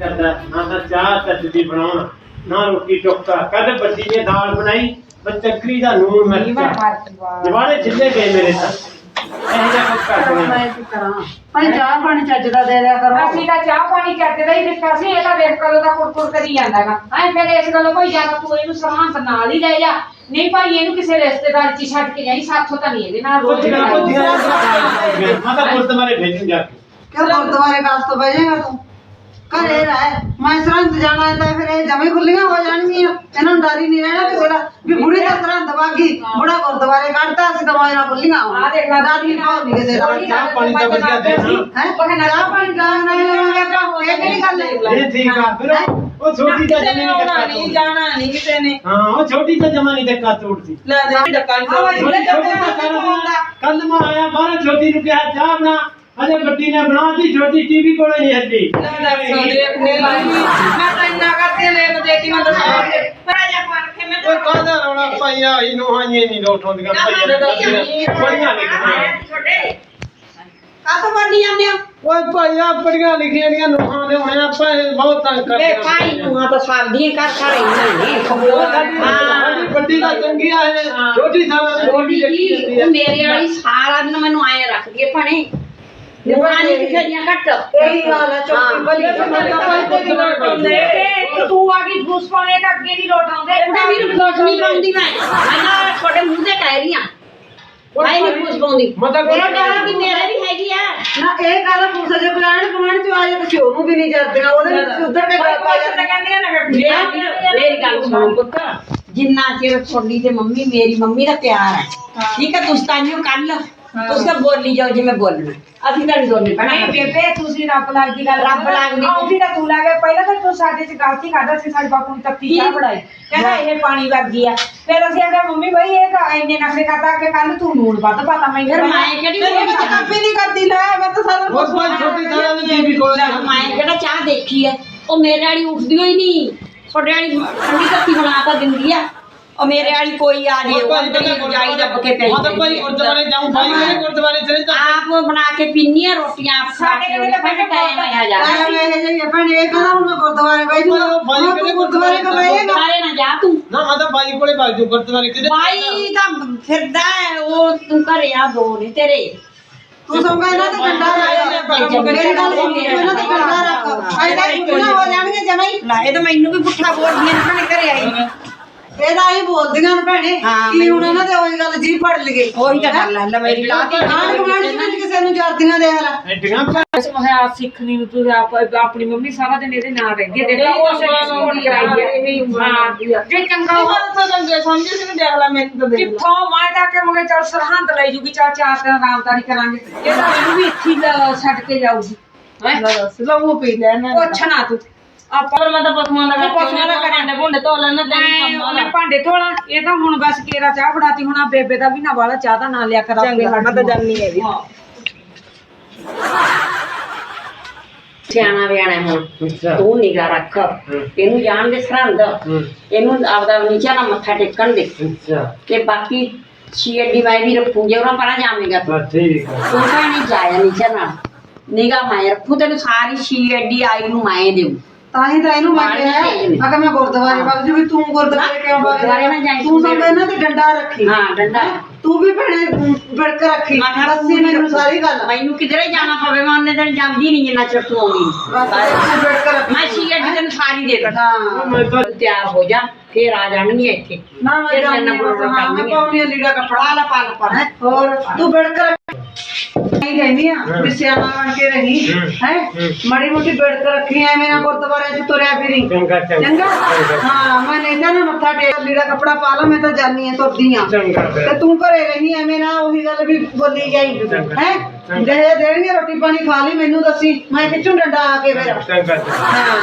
ਕਰਦਾ? ਨਾ ਤਾਂ ਚਾਹ ਚੱਜਦੀ ਬਣਾਉਣ ਨਾ ਰੋਟੀ ਟੁੱਕਾ ਕਦ ਬੱਚੀ ਨੇ ਦਾਲ ਬਣਾਈ ਬੱਚਕਰੀ ਦਾ ਨੂਨ ਮਿਰਚਾ ਦਿਵਾਲੇ ਜਿੱਲੇ ਗਏ ਮੇਰੇ ਤਾਂ। ਇਹ ਜਿਹਾ ਕੁਝ ਕਰਦੇ ਨੇ ਮੈਂ ਕੀ ਕਰਾਂ? ਭਾਈ ਚਾਹ ਪਾਣੀ ਚੱਜ ਦਾ ਦੇ ਦਿਆ ਕਰੋ। ਅਸੀਂ ਤਾਂ ਚਾਹ ਪਾਣੀ ਚੱਜਦਾ ਹੀ ਦਿੱਤਾ ਸੀ ਇਹ ਤਾਂ ਵੇਖ ਕਦੋਂ ਦਾ ਕੁਰਕੁਰ ਕਰੀ ਜਾਂਦਾਗਾ ਐ ਫਿਰ ਇਸ ਗੱਲੋਂ ਕੋਈ ਜ਼ਿਆਦਾ ਤੂੰ ਇਹਨੂੰ ਸਰਹੰਦ ਨਾਲ ਹੀ ਲੈ ਜਾ। ਨਹੀਂ ਭਾਈ ਇਹਨੂੰ ਕਿਸੇ ਰਿਸ਼ਤੇਦਾਰ ਚ ਹੀ ਛੱਡ ਕੇ ਜਾਈ ਸਾਥੋਂ ਤਾਂ ਨਹੀਂ ਇਹਦੇ ਨਾਲ ਰੋਜ਼ ਕੁਝ ਨਾ ਕੁਝ ਮੈਂ ਤਾਂ ਗੁਰਦੁਆਰੇ ਭੇਜੂ ਜਾ ਕੇ। ਕਿਉਂ ਗੁਰਦੁਆਰੇ ਵਾਸ ਤੋਂ ਬਹਿ ਜਾਏਗਾ ਤੂੰ? ਘਰੇ ਰਹਿ। ਮੈਂ ਸਰਹੰਦ ਜਾਣਾ ਹੈ ਤਾਂ ਫਿਰ ਇਹ ਜਮੇ ਖੁੱਲੀਆਂ ਹੋ ਜਾਣਗੀਆਂ। ਇਹਨਾਂ ਨੂੰ ਡਰ ਹੀ ਨਹੀਂ ਰਹਿਣਾ ਕਿਸੇ ਦਾ ਵੀ ਬੁੜੀ ਦਾ ਸਰਹੰਦ ਵਾਗੀ ਬੁੜਾ ਗੁਰਦੁਆਰੇ ਕੱਢਤਾ ਅਸੀਂ ਤਾਂ ਮਾਇਨਾ ਖੁੱਲੀਆਂ ਆ ਦੇਖ ਲੈ ਡਰ ਨਹੀਂ ਭਾਉ ਨਹੀਂ ਕਿਸੇ ਦਾ। ਚਾਹ ਪਾਣੀ ਤਾਂ ਵਧੀਆ ਦੇ ਹੈ ਚਾਹ ਪਾਣੀ ਦਾ ਨਾ ਲਵਾਂਗੇ ਤਾਂ ਇਹ ਕਿਹੜੀ ਗੱਲ ਹੈ? ਇਹ ਠੀਕ ਆ ਫਿਰ ਉਹ- ਛੋਟੀ ਤਾਂ ਜਮੀ ਨਹੀਂ ਟੱਕਾ ਨਹੀਂ ਤੋੜਦੀ ਜਾਣਾ ਨਹੀਂ ਕਿਸੇ ਨੇ। ਹਾਂ ਉਹ ਛੋਟੀ ਤਾਂ ਜਮਾ ਨਹੀਂ ਟੱਕਾ ਤੋੜਦੀ ਲੈ ਦੇ ਡੱਕਾ ਕੱਲ ਮੈਂ ਆਇਆ ਬਾਹਰ ਛੋਟੀ ਨੂੰ ਕਿਹਾ ਚਾਹ ਬਣਾ। ਅਜੇ ਬੱਟੀ ਨੇ ਬਣਾਤੀ ਛੋਟੀ ਟੀਵੀ ਕੋਲੇ ਨਹੀਂ ਹੱਦੀ ਦੇਖ ਨੇ ਮੈਂ ਤਾਂ ਇੰਨਾ ਕਰਦੀ ਲੈ ਦੇ ਕੇ ਮੈਂ ਦੱਸਾਂ ਪਰ ਆ ਜਾ ਪਰ ਕੇ ਮੈਂ ਉਹ ਕਾਹਦਾ ਰੌਲਾ ਪਾਈਆ? ਹੀ ਨੂੰ ਹਾਈਏ ਨਹੀਂ ਲੋਟ ਹੁੰਦੀਆਂ ਪਈਆਂ ਬੜੀਆਂ ਲਿਖੀਆਂ ਛੋਟੇ ਕਾ ਤੋਂ ਬੰਨੀ ਜਾਂਦੇ ਆ ਓਏ ਭਾਈਆ ਬੜੀਆਂ ਲਿਖੀਆਂ ਦੀਆਂ ਨੂਹਾਂ ਦੇ ਹੋਣੇ ਆਪਾਂ ਇਹ ਬਹੁਤ ਤੰਗ ਕਰਦੇ ਆ। ਤਾਂ ਸਾਡੀ ਵੱਡੀ ਦਾ ਚੰਗੀ ਆ ਇਹ ਛੋਟੀ ਸਾਲਾਂ ਦੀ ਛੋਟੀ ਲਿਖੀ ਜਾਂਦੀ ਜੀ ਆ। ਮੇਰੇ ਵਾਲੀ ਸਾਰਾ ਦਿਨ ਮੈਨੂੰ ਆਏ ਰੱਖਦੀ ਹੈ ਭਣੇ। ਨਿਵਾਨੀ ਲਿਖੀਆਂ ਘੱਟ ਇਹੀ ਹਾਲ ਹੈ ਚੋਕੀ ਭਲੀ ਤੂੰ ਆ ਗਈ ਫੂਸ ਪਾਉਣੇ ਤਾਂ ਅੱਗੇ ਨਹੀਂ ਲੋਟ ਆਉਂਦੇ ਉਹਦੇ ਵੀ ਰੁਕੋਟ ਨਹੀਂ ਪਾਉਂਦੀ ਮੈਂ ਮੈਂ ਨਾ ਤੁਹਾਡੇ ਮੂੰਹ ਤੇ ਕਹਿ ਰਹੀ ਆ ਮੈਂ ਨਹੀਂ ਪੁੱਛ ਪਾਉਂਦੀ ਮਤਲਬ ਮੇਰਾ ਡਰ ਵੀ ਮੇਰੇ ਵੀ ਹੈਗੀ ਆ ਨਾ ਇਹ ਗੱਲ ਪੁੱਛ ਜੇ ਬੁਲਾਣ ਕਮਾਣ ਚ ਆ ਜਾ ਤੁਸੀਂ ਉਹਨੂੰ ਵੀ ਨਹੀਂ ਜਰਦੀਆਂ ਉਹਦੇ ਵਿੱਚ ਉਧਰ ਕੇ ਗੱਲ ਪਾ ਜਾਂਦੇ ਕਹਿੰਦੀਆਂ ਨਾ ਮੇਰੀ ਮੇਰੀ ਗੱਲ ਸੁਣੋ ਪੁੱਤ ਜਿੰਨਾ ਚਿਰ ਤੁਹਾਡੀ ਤੇ ਮੰਮੀ ਮੇਰੀ ਮੰਮੀ ਦਾ ਪਿਆਰ ਹੈ ਠੀਕ ਹੈ ਤੁਸੀਂ ਤਾਂ ਕੱਲ ਤੁਸੀਂ ਤਾਂ ਬੋਲੀ ਜਾਓ ਜਿਵੇਂ ਬੋਲਣਾ। ਅਸੀਂ ਤਾਂ ਨਹੀਂ ਦੋਨੇ ਨਹੀਂ ਪੈਣਾ ਬੇਬੇ ਤੁਸੀਂ ਰੱਬ ਲੱਗਦੀ ਗੱਲ ਰੱਬ ਲੱਗਦੀ। ਆਉਂਦੀ ਤਾਂ ਤੂੰ ਲੱਗੇ ਪਹਿਲਾਂ ਤਾਂ ਤੂੰ ਸਾਡੇ ਚ ਗਲਤੀ ਕਰਦਾ ਸੀ ਸਾਡੇ ਬਾਪੂ ਨੂੰ ਤੱਤੀ ਚਾਹ ਬਣਾਈ। ਕਹਿੰਦਾ ਇਹ ਪਾਣੀ ਵਰਗੀ ਆ। ਫਿਰ ਅਸੀਂ ਆਖਿਆ ਮੰਮੀ ਬਈ ਇਹ ਤਾਂ ਇੰਨੇ ਨਖਰੇ ਕਰਦਾ ਕਿ ਕੱਲ ਤੂੰ ਨੂਣ ਵੱਧ ਪਾਤਾ। ਮੈਂ ਫਿਰ ਮੈਂ ਕਿਹੜੀ ਤੇਰੇ ਵਿੱਚ ਕਾਪੀ ਨਹੀਂ ਕਰਦੀ। ਲੈ ਮੈਂ ਤਾਂ ਸਾਰਾ ਉਸ ਭਾਈ ਛੋਟੀ ਸਾਲਾਂ ਦੀ ਟੀਵੀ ਕੋਲੇ ਮੈਂ ਕਿਹੜਾ ਚਾਹ ਦੇਖੀ ਹੈ ਉਹ ਮੇਰੇ ਵਾਲੀ ਉੱਠਦੀ ਹੋਈ ਨਹੀਂ। ਤੁਹਾਡੇ ਵਾਲੀ ਠੰਡੀ ਕੱਤੀ ਬਣਾ ਤਾਂ ਦਿੰਦੀ ਆ। ਉਹ ਮੇਰੇ ਵਾਲੀ ਕੋਈ ਆ ਜੇ ਉਹ ਅੰਦਰ ਹੀ ਜਾਈ ਦੱਬ ਕੇ ਪਈ ਮੈਂ ਤਾਂ ਭਾਈ ਗੁਰਦੁਆਰੇ ਜਾਉਂ ਭਾਈ ਮੇਰੇ ਗੁਰਦੁਆਰੇ ਚਲੇ ਜਾ ਆਪ ਬਣਾ ਕੇ ਪੀਨੀ ਆ ਰੋਟੀਆਂ ਆਪ ਖਾ ਸਾਡੇ ਕੇ ਕੋਲ ਤਾਂ ਪਹਿਲੇ ਟਾਈਮ ਆ ਜਾ ਆਇਆ ਮੈਂ ਇਹ ਜਿਹੀ ਭੈਣੇ ਇਹ ਕਹਿੰਦਾ ਹੁਣ ਮੈਂ ਗੁਰਦੁਆਰੇ ਬਹਿ ਬੋਲਦੀਆਂ ਨੇ ਭੈਣੇ। ਇਹਦਾ ਹੀ ਕੀ ਹੁਣ ਇਹਨਾਂ ਤੇ ਉਹੀ ਗੱਲ ਜੀ ਫੜ ਲਗੇ ਉਹੀ ਤਾਂ ਗੱਲ ਹੈ ਲੈ ਮੇਰੀ ਲਾਤੀ। ਆਣ ਕਮਾਣ ਚ ਕਿਸੇ ਨੂੰ ਜਰਦੀਆਂ ਦੇ ਹਾਲਾ ਐਡੀਆਂ ਮਹਾ ਸਿੱਖਣੀ ਨੂੰ ਤੂੰ ਆਪ ਆਪਣੀ ਮੰਮੀ ਸਾਰਾ ਦਿਨ ਇਹਦੇ ਨਾਲ ਰਹਿੰਦੀ ਹੈ ਦੇਖਾ ਉਹ ਸਹੀ ਸਪੋਰਟ ਕਰਾਈ ਹੈ ਹਾਂ ਜੇ ਚੰਗਾ ਹੋ ਸਮਝੇ ਸੀ ਦੇਖ ਲੈ ਮੈਨੂੰ ਤਾਂ ਕਿੱਥੋਂ? ਮੈਂ ਤਾਂ ਕਿ ਮਗੇ ਚੱਲ ਸਰਹੰਦ ਲੈ ਜੂਗੀ ਚਾਰ ਚਾਰ ਦਿਨ ਆਰਾਮਦਾਰੀ ਕਰਾਂਗੇ। ਇਹ ਤਾਂ ਮੈਨੂੰ ਵੀ ਇੱਥੇ ਹੀ ਲ- ਛੱਡ ਕੇ ਜਾਊਗੀ। ਹੈਂ? ਲਹੂ ਪੀ ਲੈਣਾ ਪੁੱਛ ਨਾ ਤੂੰ। ਆਪਾਂ ਮੈਂ ਤਾਂ ਪਸ਼ੂਆਂ ਦਾ ਕਰਕੇ ਪਸ਼ੂਆਂ ਦਾ ਕਰਾਂਡੇ ਭੁੰਡੇ ਧੋ ਲੈਣਾ ਮੈਂ ਉਹਨੇ ਭਾਂਡੇ ਧੋਲਾ ਇਹ ਤਾਂ ਹੁਣ ਬਸ ਕੇਰਾ ਚਾਹ ਫੜਾਤੀ ਹੁਣ ਆ ਬੇਬੇ ਦਾ ਵੀ ਨਾ ਵਾਲਾ ਚਾਹ ਦਾ ਨਾਂ ਲਿਆ ਕਰ ਆਪੇ ਹਟ ਮੈਂ ਤਾਂ ਜਾਣੀ ਹੈ ਵੀ ਹਾਂ। ਸਿਆਣਾ ਵਿਆਣਾ ਹੁਣ। ਅੱਛਾ। ਤੂੰ ਨਿਗਾ ਰੱਖ। ਇਹਨੂੰ ਜਾਣ ਦੇ ਸਰਹੰਦ। ਹੂੰ। ਇਹਨੂੰ ਆਪਦਾ ਨੀਚਾ ਨਾ ਮੱਥਾ ਟੇਕਣ ਦੇ। ਅੱਛਾ। ਤੇ ਬਾਕੀ ਛੀੜੀ ਮੈਂ ਵੀ ਰੱਖੂਗੇ ਉਹਨਾਂ ਪਰਾਂ ਜਾਵੇਂਗਾ ਤੂੰ। ਬਸ ਠੀਕ ਆ। ਤੂੰ ਤਾਂ ਨਹੀਂ ਜਾਇਆ ਨੀਚਾ ਨਾਲ। ਨਿਗਾ ਮੈਂ ਰੱਖੂ ਤੈਨੂੰ ਸਾਰੀ ਛੀੜੀ ਆਈ ਨੂੰ ਮੈਂ ਦੇਉ ਤਾਂ ਹੀ ਤਾਂ ਇਹਨੂੰ ਮੈਂ ਕਿਹਾ ਮੈਂ ਕਿਹਾ ਮੈਂ ਗੁਰਦੁਆਰੇ ਵਗ ਜੂ ਵੀ ਤੂੰ ਗੁਰਦੁਆਰੇ ਕਿਉਂ ਵਗ ਗੁਰਦੁਆਰੇ ਨਾ ਜਾਈਂ। ਤੂੰ ਸਭ ਇਹਨਾਂ ਤੇ ਡੰਡਾ ਰੱਖੀ। ਹਾਂ ਡੰਡਾ। ਤੂੰ ਵੀ ਭੈਣੇ ਬੜਕ ਰੱਖੀ। ਮੈਂ ਕਿਹਾ ਦੱਸੀ ਮੈਨੂੰ ਸਾਰੀ ਗੱਲ। ਮੈਨੂੰ ਕਿਧਰੇ ਜਾਣਾ ਪਵੇ ਮੈਂ ਉਹਨੇ ਦਿਨ ਜਾਂਦੀ ਨਹੀਂ ਜਿੰਨਾ ਚਿਰ ਤੂੰ ਆਉਂਦੀ ਨੀ। ਬਸ ਤੂੰ ਬੜਕ ਰੱਖੀ। ਮੈਂ ਛੀੜੀ ਤੈਨੂੰ ਸਾਰੀ ਦੇ ਦਾਂ ਹਾਂ। ਮੈਂ ਤਾਂ ਤਿਆਰ ਹੋ ਜਾ ਫੇਰ ਆ ਜਾਣਗੀਆਂ ਇੱਥੇ। ਨਾ ਮੈਂ ਫਿਰ ਜਾਣੀ ਮੈਂ ਹਾਂ ਮੈਂ ਪਾਉਣੀ ਆ ਲੀੜਾ ਕੱਪੜਾ। ਪਾਲਾ ਪਾਲਾ ਪਾਲਾ ਹੋਰ ਤੂੰ ਬੜਕ ਰੱਖ। ਨਹੀਂ ਕਹਿੰਦੀ ਆ ਵੀ ਸਿਆਣਾ ਬਣ ਕੇ ਰਹੀ ਹੈ। ਮੜੀ ਮੋਟੀ ਬੜਕ ਰੱਖੀ ਐਵੇਂ ਨਾ ਗੁਰਦੁਆਰੇ ਚ ਤੁਰਿਆ ਫਿਰੀ। ਚੰਗਾ ਹਾਂ ਮੈਂ ਲੈਂਦਾ ਨਾ ਮੱਥਾ ਟੇਕ ਲੀੜਾ ਕੱਪੜਾ ਪਾ ਲਾ ਮੈਂ ਤਾਂ ਜਾਨੀ ਆ ਤੁਰਦੀ ਆ। ਤੇ ਤੂੰ ਘਰੇ ਰਹੀ ਐਵੇਂ ਨਾ ਉਹੀ ਗੱਲ ਵੀ ਬੋਲੀ ਜਾਈ। ਹੈ? ਜੇ ਦੇਣਗੇ ਰੋਟੀ ਪਾਣੀ ਖਾ ਲਈ ਮੈਨੂੰ ਦੱਸੀ। ਮੈਂ ਖਿੱਚੂ ਡੰਡਾ ਆ ਕੇ ਫਿਰ। ਹਾਂ।